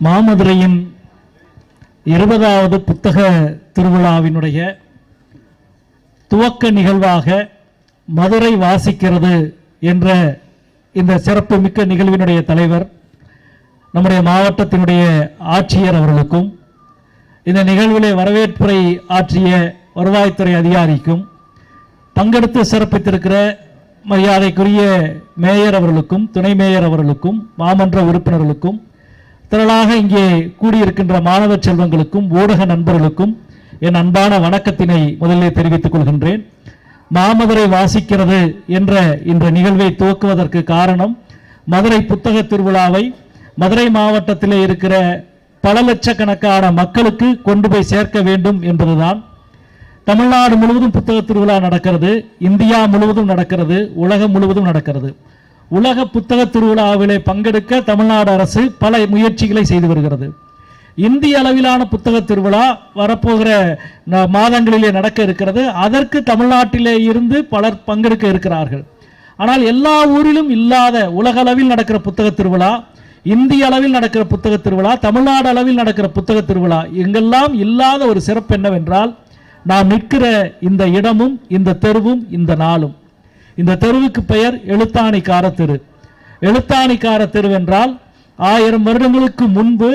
மாமதுரையின் இருபதாவது புத்தக திருவிழாவினுடைய துவக்க நிகழ்வாக மதுரை வாசிக்கிறது என்ற இந்த சிறப்பு மிக்க நிகழ்வினுடைய தலைவர் நம்முடைய மாவட்டத்தினுடைய ஆட்சியர் அவர்களுக்கும் இந்த நிகழ்விலே வரவேற்புரை ஆற்றிய வருவாய்த்துறை அதிகாரிக்கும் பங்கெடுத்து சிறப்பித்திருக்கிற மரியாதைக்குரிய மேயர் அவர்களுக்கும் துணை மேயர் அவர்களுக்கும் மாமன்ற உறுப்பினர்களுக்கும் திரளாக இங்கே கூடியிருக்கின்ற மாணவ செல்வங்களுக்கும் ஊடக நண்பர்களுக்கும் என் அன்பான வணக்கத்தினை முதலில் தெரிவித்துக் கொள்கின்றேன். மாமதுரை வாசிக்கிறது என்ற இந்த நிகழ்வை துவக்குவதற்கு காரணம் மதுரை புத்தக திருவிழாவை மதுரை மாவட்டத்திலே இருக்கிற பல லட்சக்கணக்கான மக்களுக்கு கொண்டு போய் சேர்க்க வேண்டும் என்பதுதான். தமிழ்நாடு முழுவதும் புத்தக திருவிழா நடக்கிறது இந்தியா முழுவதும் நடக்கிறது உலகம் முழுவதும் நடக்கிறது. உலக புத்தக திருவிழாவிலே பங்கெடுக்க தமிழ்நாடு அரசு பல முயற்சிகளை செய்து வருகிறது. இந்திய அளவிலான புத்தக திருவிழா வரப்போகிற ந- மாதங்களிலே நடக்க இருக்கிறது. அதற்கு தமிழ்நாட்டிலே இருந்து பலர் பங்கெடுக்க இருக்கிறார்கள். ஆனால் எல்லா ஊரிலும் இல்லாத உலக அளவில் நடக்கிற புத்தக திருவிழா இந்திய அளவில் நடக்கிற புத்தக திருவிழா தமிழ்நாடு அளவில் நடக்கிற புத்தக திருவிழா எங்கெல்லாம் இல்லாத ஒரு சிறப்பு என்னவென்றால் நாம் நிற்கிற இந்த இடமும் இந்த தெருவும் இந்த நாளும். இந்த தெருவுக்கு பெயர் எழுத்தாணிக்கார தெரு. எழுத்தாணிக்கார தெரு என்றால் ஆயிரம் வருடங்களுக்கு முன்பு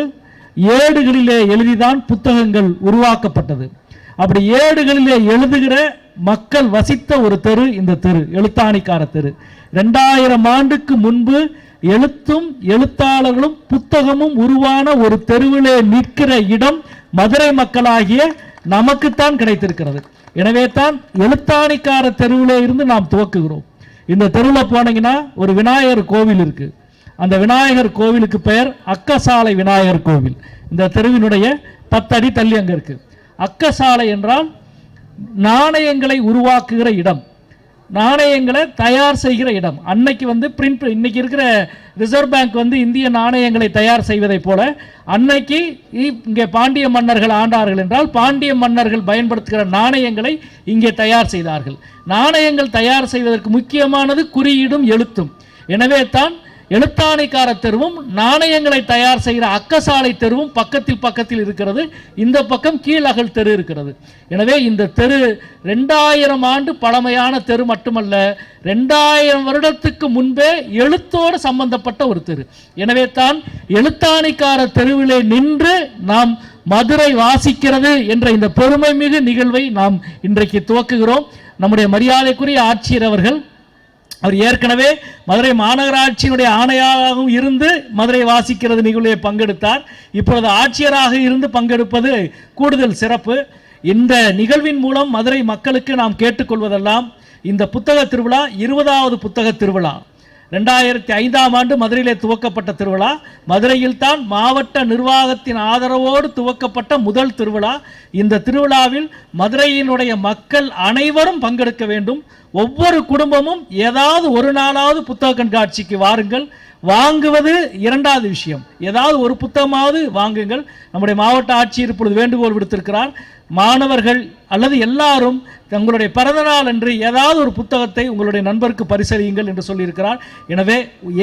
ஏடுகளிலே எழுதிதான் புத்தகங்கள் உருவாக்கப்பட்டது. அப்படி ஏடுகளிலே எழுதுகிற மக்கள் வசித்த ஒரு தெரு இந்த தெரு எழுத்தாணிக்கார தெரு. ரெண்டாயிரம் ஆண்டுக்கு முன்பு எழுத்தும் எழுத்தாளர்களும் புத்தகமும் உருவான ஒரு தெருவிலே நிற்கிற இடம் மதுரை மக்களாகிய நமக்குத்தான் கிடைத்திருக்கிறது. எனவே தான் எழுத்தாணிக்கார தெருவிலே இருந்து நாம் துவக்குகிறோம். இந்த தெருவில் போனீங்கன்னா ஒரு விநாயகர் கோவில் இருக்கு. அந்த விநாயகர் கோவிலுக்கு பெயர் அக்கசாலை விநாயகர் கோவில். இந்த தெருவினுடைய பத்தடி தள்ளி அங்கே இருக்கு. அக்கசாலை என்றால் நாணயங்களை உருவாக்குகிற இடம். நாணயங்களை தயார் செய்கிற இடம். அன்னைக்கு வந்து பிரிண்ட் இன்னைக்கு இருக்கிற ரிசர்வ் பேங்க் வந்து இந்திய நாணயங்களை தயார் செய்வதைப் போல அன்னைக்கு இ- இங்கே பாண்டிய மன்னர்கள் ஆண்டார்கள் என்றால் பாண்டிய மன்னர்கள் பயன்படுத்துகிற நாணயங்களை இங்கே தயார் செய்தார்கள். நாணயங்கள் தயார் செய்வதற்கு முக்கியமானது குறியீடும் எழுத்தும். எனவே தான் எழுத்தாணைக்கார தெருவும் நாணயங்களை தயார் செய்கிற அக்கசாலை தெருவும் பக்கத்தில் பக்கத்தில் இருக்கிறது. இந்த பக்கம் கீழகல் தெரு இருக்கிறது. எனவே இந்த தெரு ரெண்டாயிரம் ஆண்டு பழமையான தெரு மட்டுமல்ல ரெண்டாயிரம் வருடத்துக்கு முன்பே எழுத்தோடு சம்பந்தப்பட்ட ஒரு தெரு. எனவே தான் எழுத்தாணிக்கார தெருவிலே நின்று நாம் மதுரை வாசிக்கிறது என்ற இந்த பெருமை மிகு நிகழ்வை நாம் இன்றைக்கு துவக்குகிறோம். நம்முடைய மரியாதைக்குரிய ஆட்சியர் அவர்கள் அவர் ஏற்கனவே மதுரை மாநகராட்சியினுடைய ஆணையராகவும் இருந்து மதுரை வாசிக்கிறது நிகழ்வை பங்கெடுத்தார். இப்பொழுது ஆட்சியராக இருந்து பங்கெடுப்பது கூடுதல் சிறப்பு. இந்த நிகழ்வின் மூலம் மதுரை மக்களுக்கு நாம் கேட்டுக்கொள்வதெல்லாம் இந்த புத்தக திருவிழா இருபதாவது புத்தக திருவிழா. ரெண்டாயிரத்தி ஐந்தாம் ஆண்டு மதுரையிலே துவக்கப்பட்ட திருவிழா. மதுரையில் தான் மாவட்ட நிர்வாகத்தின் ஆதரவோடு துவக்கப்பட்ட முதல் திருவிழா. இந்த திருவிழாவில் மதுரையினுடைய மக்கள் அனைவரும் பங்கெடுக்க வேண்டும். ஒவ்வொரு குடும்பமும் ஏதாவது ஒரு நாளாவது புத்தக கண்காட்சிக்கு வாருங்கள். வாங்குவது இரண்டாவது விஷயம். ஏதாவது ஒரு புத்தகமாவது வாங்குங்கள். நம்முடைய மாவட்ட ஆட்சியர் இப்பொழுது வேண்டுகோள் விடுத்திருக்கிறார். மாணவர்கள் அல்லது எல்லாரும் தங்களுடைய பிறந்தநாள் அன்று ஏதாவது ஒரு புத்தகத்தை உங்களுடைய நண்பருக்கு பரிசறியுங்கள் என்று சொல்லியிருக்கிறார். எனவே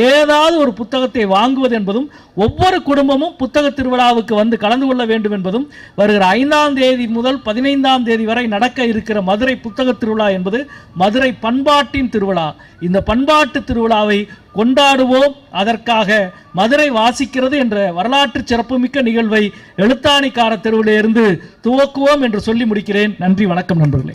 ஏதாவது ஒரு புத்தகத்தை வாங்குவது என்பதும் ஒவ்வொரு குடும்பமும் புத்தக திருவிழாவுக்கு வந்து கலந்து கொள்ள வேண்டும் என்பதும் வருகிற ஐந்தாம் தேதி முதல் பதினைந்தாம் தேதி வரை நடக்க இருக்கிற மதுரை புத்தக திருவிழா என்பது மதுரை பண்பாட்டின் திருவிழா. இந்த பண்பாட்டு திருவிழாவை கொண்டாடுவோம். அதற்காக மதுரை வாசிக்கிறது என்ற வரலாற்று சிறப்புமிக்க நிகழ்வை எழுத்தாணிக்கார தெருவிலிருந்து துவக்குவோம் என்று சொல்லி முடிக்கிறேன். நன்றி வணக்கம் நண்பர்களே.